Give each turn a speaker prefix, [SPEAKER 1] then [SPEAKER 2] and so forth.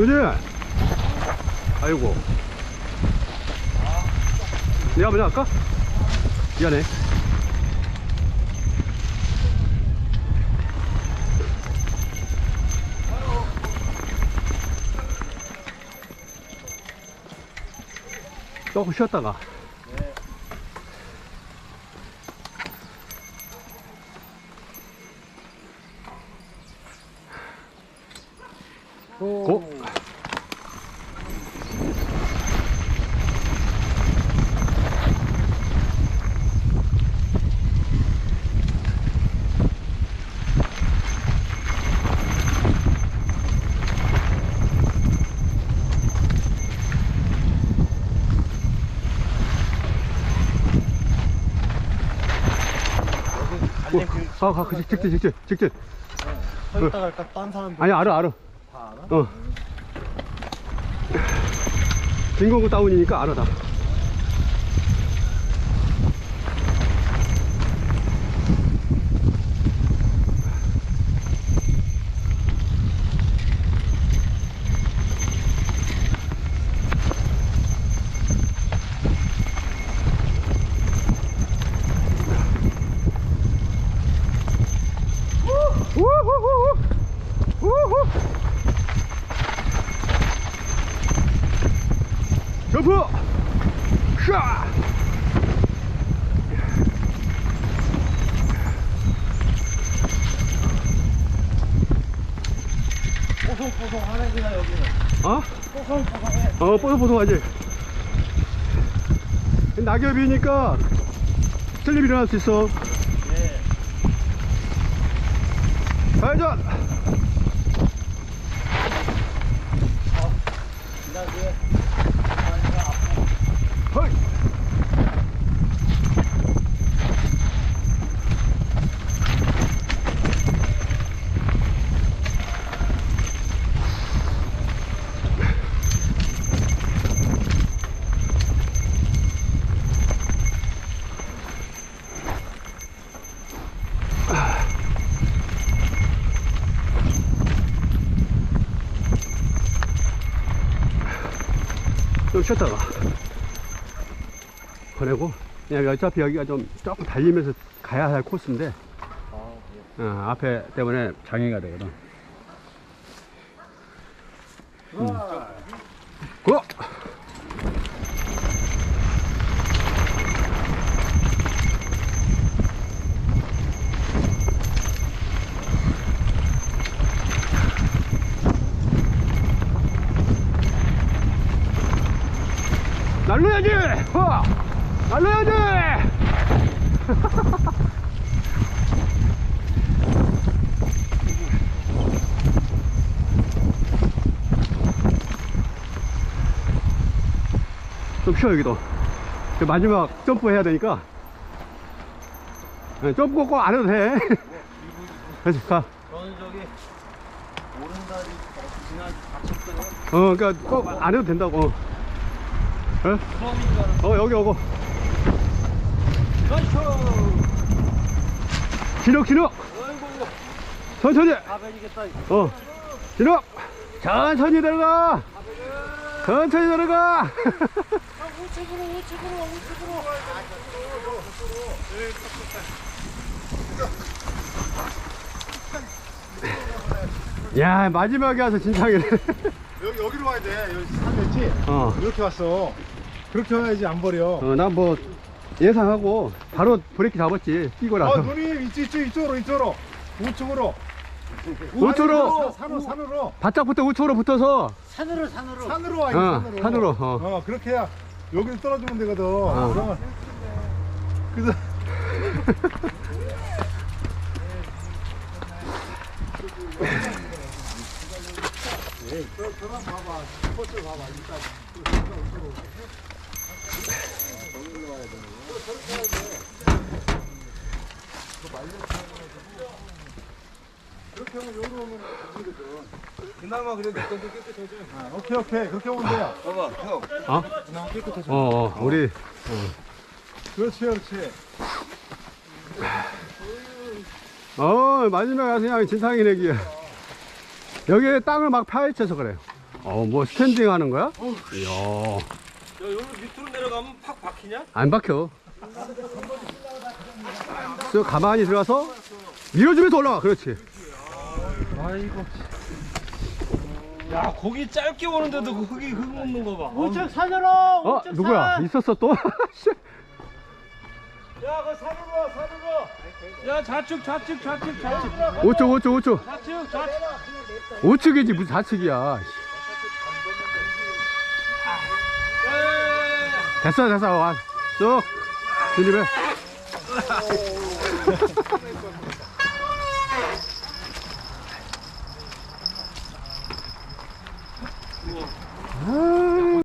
[SPEAKER 1] 그지? 아이고. 내가 먼저 할까? 미안해. 조금 쉬었다가. 고!
[SPEAKER 2] 그
[SPEAKER 1] 가, 가, 직진, 직진, 직진.
[SPEAKER 2] 서 있다 갈까 딴 사람들
[SPEAKER 1] 아니, 알아, 알아.
[SPEAKER 2] 다 알아?
[SPEAKER 1] 어. 다운이니까 알아, 다. 우후후후! 우후! 점프! 샤!
[SPEAKER 2] 뽀송뽀송 하는구나 여기는
[SPEAKER 1] 어?
[SPEAKER 2] 뽀송뽀송해
[SPEAKER 1] 어, 뽀송뽀송하지? 낙엽이니까 슬립 일어날 수 있어.
[SPEAKER 2] 네
[SPEAKER 1] 좌회전!
[SPEAKER 2] 지나게
[SPEAKER 1] 헐! 좀 쉬었다가 보내고 그냥 어차피 여기가 좀 조금 달리면서 가야 할 코스인데
[SPEAKER 2] 아 예.
[SPEAKER 1] 어, 앞에 때문에 장애가 되거든 고! 날려야지! 어! 날려야지! 좀 쉬어 여기도. 그 마지막 점프 해야 되니까. 네, 점프 꼭 안 해도 돼. 그래서 가.
[SPEAKER 2] 저는 저기 오른다리 지나 다쳤어요.
[SPEAKER 1] 어, 그니까 꼭 안 해도 된다고 어, 여기 오고 진욱
[SPEAKER 2] 아이고.
[SPEAKER 1] 천천히! 어 진욱 천천히 들어가 천천히 들어가!
[SPEAKER 2] 우측으로 우측으로 우측으로
[SPEAKER 1] 야 마지막에 와서 진상이네.
[SPEAKER 3] 여기 여기로 와야 돼. 여기 산 됐지?
[SPEAKER 1] 어,
[SPEAKER 3] 이렇게 왔어. 그렇게 와야지 안 버려.
[SPEAKER 1] 어, 난 뭐 예상하고 바로 브레이크 잡았지 뛰고
[SPEAKER 3] 어,
[SPEAKER 1] 나서
[SPEAKER 3] 누님 이쪽 이쪽 이쪽으로 이쪽으로 우측으로.
[SPEAKER 1] 우측으로.
[SPEAKER 3] 산으로 산으로
[SPEAKER 1] 바짝부터 우측으로 붙어서
[SPEAKER 2] 산으로 산으로
[SPEAKER 3] 산으로 와.
[SPEAKER 1] 어,
[SPEAKER 3] 산으로.
[SPEAKER 1] 산으로 어.
[SPEAKER 3] 어 그렇게 해야 여기를 떨어지면 되거든.
[SPEAKER 1] 어.
[SPEAKER 3] 그러면 그래서
[SPEAKER 2] 그나마 그래도 내 건도 깨끗하지
[SPEAKER 3] 아, 오케이 오케이. 그렇게 오면 돼요.
[SPEAKER 2] 봐봐 형.
[SPEAKER 1] 어?
[SPEAKER 2] 그나마 깨끗하지
[SPEAKER 1] 어, 어, 우리.
[SPEAKER 3] 그렇지 그렇지.
[SPEAKER 1] 어 마지막에 와서 그냥 진상이 내기야 여기 땅을 막 파헤쳐서 그래요 어, 뭐 스탠딩 하는 거야? 이야,
[SPEAKER 2] 야 여기 밑으로 내려가면 팍 박히냐?
[SPEAKER 1] 안 박혀. 저 가만히 들어가서 밀어주면서 올라가. 그렇지.
[SPEAKER 2] 아이고 야 고기 짧게 오는데도 그 흙이 흙 먹는 거 봐 우측 산으로
[SPEAKER 1] 어, 누구야? 있었어 또?
[SPEAKER 2] 야 그 산으로 와 산으로 야 좌측 좌측 좌측 좌측
[SPEAKER 1] 우측, 우측, 우측.
[SPEAKER 2] 좌측 좌측
[SPEAKER 1] 우측이지 무슨 좌측이야. 됐어, 됐어. 와. 쭉. 진입해. 아,